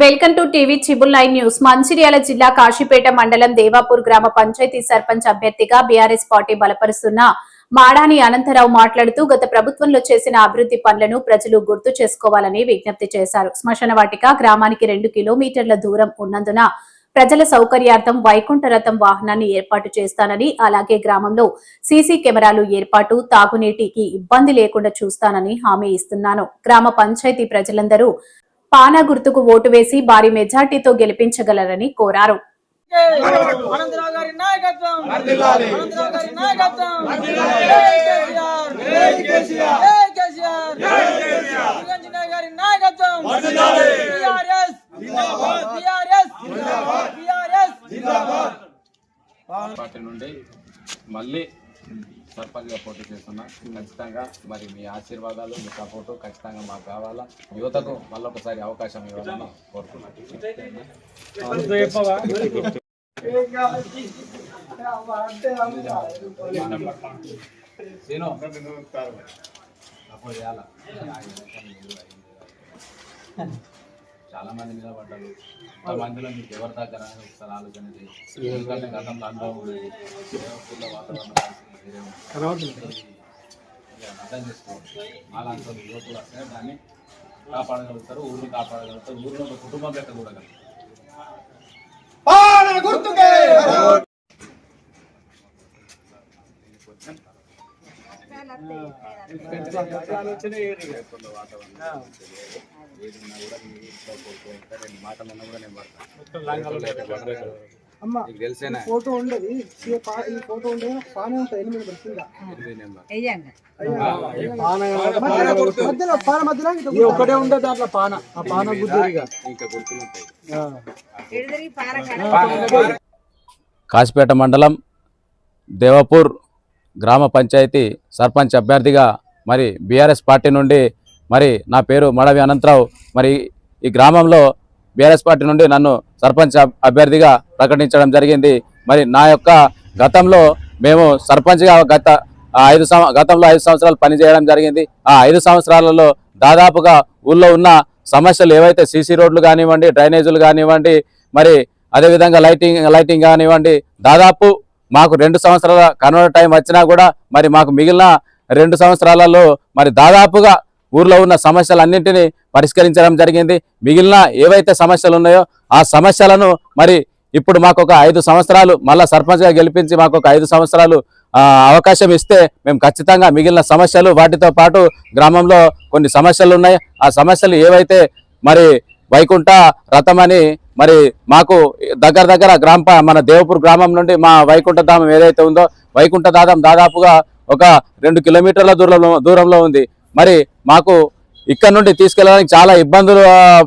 Welcome to TV చిబుల్ nine news. Mancherial జిల్లా కాశీపేట మండలం దేవాపూర్ గ్రామ పంచాయతీ సర్పంచ్ అభ్యర్థిగా బీఆర్ఎస్ పార్టీ బలపరుస్తున్న మాడాని అనంతరావు మాట్లాడుతూ గత ప్రభుత్వంలో చేసిన అభివృద్ధి పనులను ప్రజలు గుర్తు చేసుకోవాలని విజ్ఞప్తి చేశారు. శ్మశాన వాటిక గ్రామానికి రెండు కిలోమీటర్ల దూరం ఉన్నందున ప్రజల సౌకర్యార్థం వైకుంఠ రథం వాహనాన్ని ఏర్పాటు చేస్తానని అలాగే గ్రామంలో సీసీ కెమెరాలు ఏర్పాటు తాగునీటికి ఇబ్బంది లేకుండా చూస్తానని హామీ ఇస్తున్నాను. గ్రామ పంచాయతీ ప్రజలందరూ పానా గుర్తుకు ఓటు వేసి భారీ మెజార్టీతో గెలిపించగలరని కోరారు. పార్టీ నుండి మళ్ళీ సర్పంచ్గా పోటీ చేస్తున్నా. ఖచ్చితంగా మరి మీ ఆశీర్వాదాలు మీ సపోర్టు ఖచ్చితంగా మాకు కావాలా. యువతకు మళ్ళొకసారి అవకాశం ఇవ్వాలని కోరుతున్నాను చాలా మంది నిలబడ్డారు. మందిలో మీకు ఎవరి దగ్గర ఒకసారి ఆలోచన చేసి ఎందుకంటే గతంలో అనుభవం వాతావరణం అర్థం చేసుకోవచ్చు అలాంటి యువకులు వస్తే దాన్ని కాపాడగలుగుతారు ఊరిని కాపాడగలుగుతారు ఊరిలో ఒక కుటుంబం లెక్క చూడగలుగుతారు వాతావరణం ఏది ఉన్నా కూడా మీ ఇంట్లో కోరుకుంటే రెండు మాటలు ఉన్నా కూడా నేను పడతాను. అమ్మ నీకు తెలిసేనా? ఫోటో ఉండదు. ఈ పా- ఈ ఫోటో ఉండే పానే ఉంటుంది ఎనిమిది పడుతుందా ఎనిమిది నెంబర్. మధ్యలో పాన మధ్యలో ఇది ఒకటే ఉండే దాంట్లో పాన. ఆ పాన గుద్దురిగా ఇంకా గుర్తులుంటాయి ఆ. కాసిపేట మండలం దేవపూర్ గ్రామ పంచాయతీ సర్పంచ్ అభ్యర్థిగా మరి బీఆర్ఎస్ పార్టీ నుండి మరి నా పేరు మడవి అనంతరావు. మరి ఈ గ్రామంలో బీఆర్ఎస్ పార్టీ నుండి నన్ను సర్పంచ్ అభ్యర్థిగా ప్రకటించడం జరిగింది. మరి నా యొక్క గతంలో మేము సర్పంచ్గా గత ఐదు సంవ గతంలో ఐదు సంవత్సరాలు పనిచేయడం జరిగింది. ఆ ఐదు సంవత్సరాలలో దాదాపుగా ఊళ్ళో ఉన్న సమస్యలు ఏవైతే సీసీ రోడ్లు కానివ్వండి డ్రైనేజీలు కానివ్వండి మరి అదేవిధంగా లైటింగ్ లైటింగ్ కానివ్వండి దాదాపు మాకు రెండు సంవత్సరాల కరోనా టైం వచ్చినా కూడా మరి మాకు మిగిలిన రెండు సంవత్సరాలలో మరి దాదాపుగా ఊర్లో ఉన్న సమస్యలన్నింటినీ పరిష్కరించడం జరిగింది. మిగిలిన ఏవైతే సమస్యలు ఉన్నాయో ఆ సమస్యలను మరి ఇప్పుడు మాకు ఒక ఐదు సంవత్సరాలు మళ్ళీ సర్పంచ్గా గెలిపించి మాకు ఒక ఐదు సంవత్సరాలు అవకాశం ఇస్తే మేము ఖచ్చితంగా మిగిలిన సమస్యలు వాటితో పాటు గ్రామంలో కొన్ని సమస్యలు ఉన్నాయి ఆ సమస్యలు ఏవైతే మరి వైకుంఠ రథం అని మరి మాకు దగ్గర దగ్గర గ్రామ మన దేవపూర్ గ్రామం నుండి మా వైకుంఠ ధామం ఏదైతే ఉందో వైకుంఠ ధామం దాదాపుగా ఒక రెండు కిలోమీటర్ల దూరంలో దూరంలో ఉంది. మరి మాకు ఇక్కడ నుండి తీసుకెళ్ళడానికి చాలా ఇబ్బందులు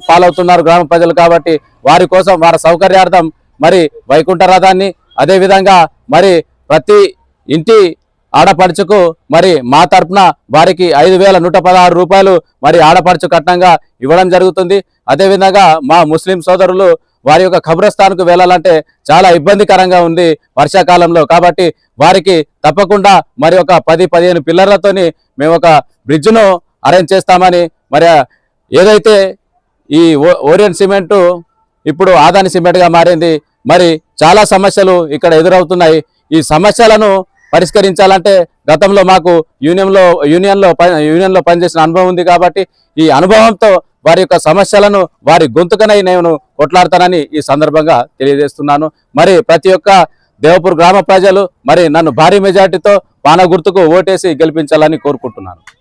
పాలవుతున్నారు గ్రామ ప్రజలు కాబట్టి వారి కోసం వారి సౌకర్యార్థం మరి వైకుంఠ రథాన్ని అదేవిధంగా మరి ప్రతి ఇంటి ఆడపడుచుకు మరి మా తరపున వారికి ఐదు వేల నూట పదహారు రూపాయలు మరి ఆడపడుచు కట్నంగా ఇవ్వడం జరుగుతుంది. అదేవిధంగా మా ముస్లిం సోదరులు వారి యొక్క ఖబరస్థాన్కు వెళ్ళాలంటే చాలా ఇబ్బందికరంగా ఉంది వర్షాకాలంలో. కాబట్టి వారికి తప్పకుండా మరి ఒక పది పదిహేను పిల్లర్లతోని మేము ఒక బ్రిడ్జ్ను అరేంజ్ చేస్తామని మరి ఏదైతే ఈ ఓ- సిమెంటు ఇప్పుడు ఆదాని సిమెంట్గా మారింది మరి చాలా సమస్యలు ఇక్కడ ఎదురవుతున్నాయి. ఈ సమస్యలను పరిష్కరించాలంటే గతంలో మాకు యూనియన్లో యూనియన్లో యూనియన్లో పనిచేసిన అనుభవం ఉంది కాబట్టి ఈ అనుభవంతో వారి యొక్క సమస్యలను వారి గొంతుకనై నేను కొట్లాడతానని ఈ సందర్భంగా తెలియజేస్తున్నాను. మరి ప్రతి ఒక్క దేవపూర్ గ్రామ ప్రజలు మరి నన్ను భారీ మెజార్టీతో పాన గుర్తుకు ఓటేసి గెలిపించాలని కోరుకుంటున్నాను.